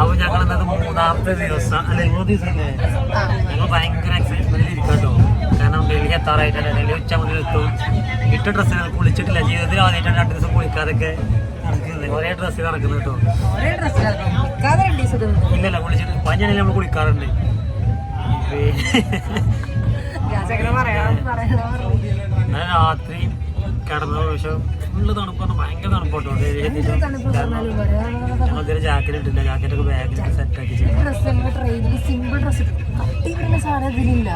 അപ്പൊ ഞങ്ങൾ എന്നത് മൂന്നാമത്തെ ദിവസം. അല്ലെ മൂന്ന് ദിവസം ഞങ്ങൾ ഭയങ്കര എക്സൈറ്റ്മെന്റിൽ ഇരിക്കട്ടോ. കാരണം ഡൽഹി എത്താറായിട്ടല്ല ഡൽഹി ഉച്ച മുതൽ എത്തും. ഇട്ട ഡ്രസ്സുകൾ കുളിച്ചിട്ടില്ല. ജീവിതത്തിൽ ആദ്യമായിട്ട് രണ്ട് ദിവസം കുളിക്കാതൊക്കെ ഒരേ ഡ്രസ്സ് നടക്കുന്നു കേട്ടോ. ഇല്ലല്ല കുളിച്ചിട്ട് പഞ്ഞാണെങ്കിൽ നമ്മൾ കുളിക്കാറുണ്ട്. രാത്രി കിടന്ന പ്രാവശ്യം ഫുള്ള് തണുപ്പാണ് ഭയങ്കര തണുപ്പോട്ടോ. ഞങ്ങൾക്ക് ജാക്കറ്റ് ഇട്ടില്ല ജാക്കറ്റ് ഒക്കെ ബാഗിൽ സെറ്റ് ആക്കി ട്രെയിനിൽ സിമ്പിൾ ഡ്രസ്സ് കട്ടി വരുന്ന സാധനം ഇതിലില്ല.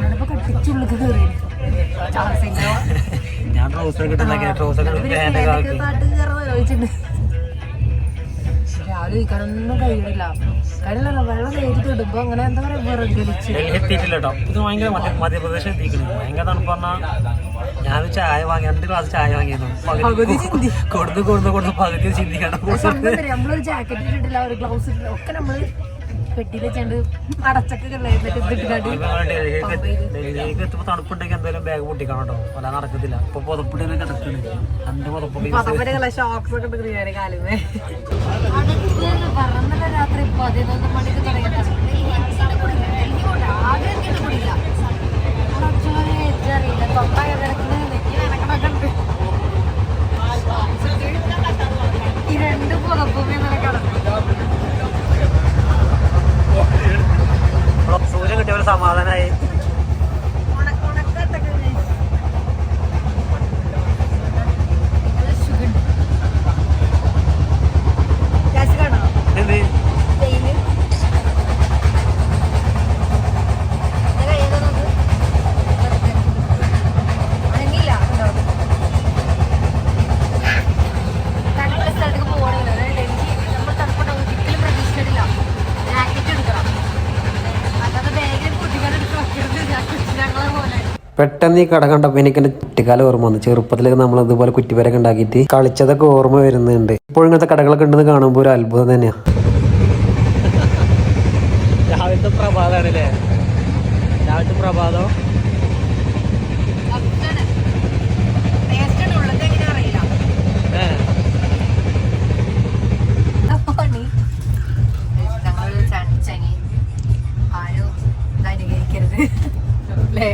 ഞാനിപ്പോ കട്ടിച്ചുള്ളിൽ കയറി ചാർസിങ്ങോ ഞാൻ ട്രൗസർ കിട്ടുന്ന ട്രൗസർ പാന്റ് കഴിക്കാനൊന്നും കഴിയണില്ല കഴിയില്ല. വെള്ളം നേരിട്ട് ഇടുമ്പോ അങ്ങനെ എന്താ പറയാ വിറകലിച്ച് ഡൽഹി എത്തിയിട്ടില്ല കേട്ടോ. ഇത് ഭയങ്കര മധ്യ മധ്യപ്രദേശ് എത്തിക്കണം ഭയങ്കര തണുപ്പ് പറഞ്ഞാൽ ഞാൻ ചായ വാങ്ങി രണ്ട് ഗ്ലാസ് ചായ വാങ്ങിയിരുന്നു. പകുതി ചിന്തി. കൊടുത്ത് കൊടുത്ത് കൊടുത്ത് പകുതി ചിന്തിക്കണം. സംഭവം തരാം നമ്മളൊരു ജാക്കറ്റ് ഇട്ടിട്ടില്ല ഒരു ഗ്ലൗസ് ഇട്ടില്ല ഒക്കെ നമ്മൾ പെട്ടിയിൽ വെച്ചാണ്ട് അടച്ചൊക്കെ എന്നിട്ട് ഇതിട്ടിട്ട് ഡൽഹിയിലേക്ക് എത്തുമ്പോൾ തണുപ്പുണ്ടെങ്കിൽ എന്തായാലും ബാഗ് പൊട്ടിക്കണം കേട്ടോ. അല്ല നടക്കത്തില്ല. ഇപ്പൊ പുതപ്പിട്ട് കിടക്കുന്നത് ഷോക്സ് ഒക്കെ ഇട്ട് കാലുമേ പറഞ്ഞ രാത്രി പതിനൊന്ന് മണിക്ക് തുടങ്ങിയിട്ട് ഈ രണ്ട് പുതപ്പുമേ കിടന്നു സൂര്യൻ കിട്ടിയ ഒരു സമാധാനമായി പെട്ടെന്ന് ഈ കട കണ്ടപ്പോൾ എനിക്ക് എന്റെ കുട്ടിക്കാലം ഓർമ്മ വന്നു. ചെറുപ്പത്തിലൊക്കെ നമ്മൾ ഇതുപോലെ കുറ്റിപ്പേരൊക്കെ ഉണ്ടാക്കിയിട്ട് കളിച്ചതൊക്കെ ഓർമ്മ വരുന്നുണ്ട്. ഇപ്പോഴും ഇങ്ങനത്തെ കടകളൊക്കെ ഉണ്ടെന്ന് കാണുമ്പോൾ ഒരു അത്ഭുതം തന്നെയാണ് രാവിലത്തെ പ്രഭാതമാണല്ലേ രാവിലത്തെ പ്രഭാതം. ഞങ്ങളൊരു ആരും അനുകരിക്കരുത്. അല്ലേ?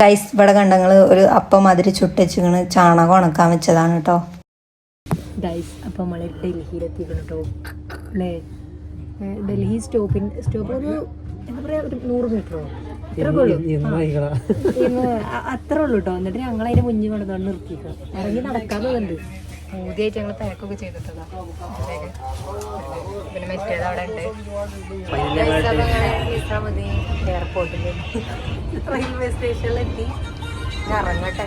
ഗൈസ് ഇവിടെ കണ്ടങ്ങൾ ഒരു അപ്പം മാതിരി ചുട്ടച്ചിക്കണ് ചാണകം ഉണക്കാൻ വെച്ചതാണ് കേട്ടോ. ഗൈസ് അപ്പം നമ്മൾ ഡൽഹിയിലെത്തിക്കണം കേട്ടോ. അല്ലേ? ഡൽഹി സ്റ്റോപ്പിൻ സ്റ്റോപ്പ് ഒരു എന്താ പറയാ ഒരു നൂറ് മീറ്ററോ? അത്രേ ഉള്ളൂ. കേട്ടോ. എന്നിട്ട് ഞങ്ങൾ അതിന്റെ മുന്നിൽ കൊണ്ടുവന്ന് നിർത്തിക്കണം ഇറങ്ങി നടക്കാത്തതുണ്ട് മോദിയായിട്ട് ഞങ്ങൾ പാക്കൊക്കെ ചെയ്തിട്ടതാ. പിന്നെ മറ്റേത് അവിടെ ഉണ്ട്. മതി എയർപോർട്ടിൽ റെയിൽവേ സ്റ്റേഷനിലെത്തി ഇറങ്ങട്ടെ.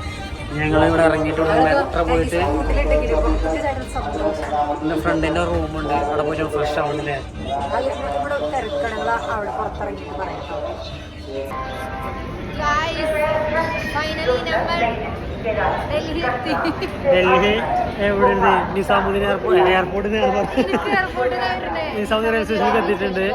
ഞങ്ങൾ ഇവിടെ ഇറങ്ങിയിട്ടുള്ള മെട്രോ പോയിട്ട് എന്റെ ഫ്രണ്ടിന്റെ റൂമുണ്ട് അവിടെ പോയിട്ട് ഫ്രഷ് ആവുന്നില്ലേ അവിടെ പുറത്തിറങ്ങിയിട്ട് പറയാം. ഡൽഹി എവിടെ നിസാമുദ്ദീൻ എയർപോർട്ട് എയർപോർട്ടിൽ നിന്ന് നിസാമുദ്ദീൻ റെയിൽവേ സ്റ്റേഷനിലേക്ക് എത്തിയിട്ടുണ്ട്.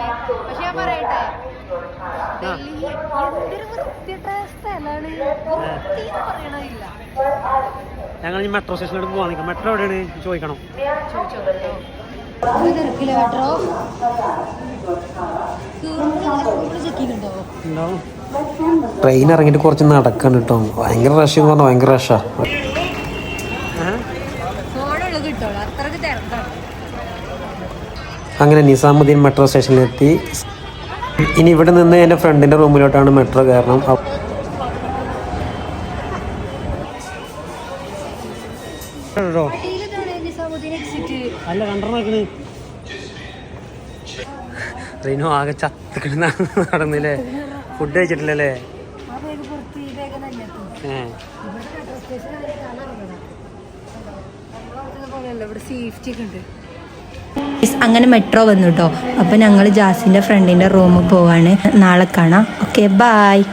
ഞങ്ങൾ ഈ മെട്രോ സ്റ്റേഷനിലോട്ട് പോകാൻ നിൽക്കാം. മെട്രോ എവിടെയാണ്? ചോദിക്കണം. മെട്രോ ഉണ്ടാവും ട്രെയിൻ ഇറങ്ങിയിട്ട് കുറച്ച് നടക്കണം കേട്ടോ ഭയങ്കര റഷ് എന്ന് പറഞ്ഞാൽ ഭയങ്കര റഷാ അങ്ങനെ നിസാമുദ്ദീൻ മെട്രോ സ്റ്റേഷനിലെത്തി ഇനി ഇവിടെ നിന്ന് എന്റെ ഫ്രണ്ടിന്റെ റൂമിലോട്ടാണ് മെട്രോ കയറണം. അല്ല ആകെ ചത്തുകിടന്നാണ് നടന്നില്ലേ? ഫുഡ് കഴിച്ചിട്ടില്ലല്ലേ? അങ്ങനെ മെട്രോ വന്നു കേട്ടോ അപ്പോൾ ഞങ്ങൾ ജാസിന്റെ ഫ്രണ്ടിന്റെ റൂമിൽ പോവാണ്. നാളെ കാണാം. Okay bye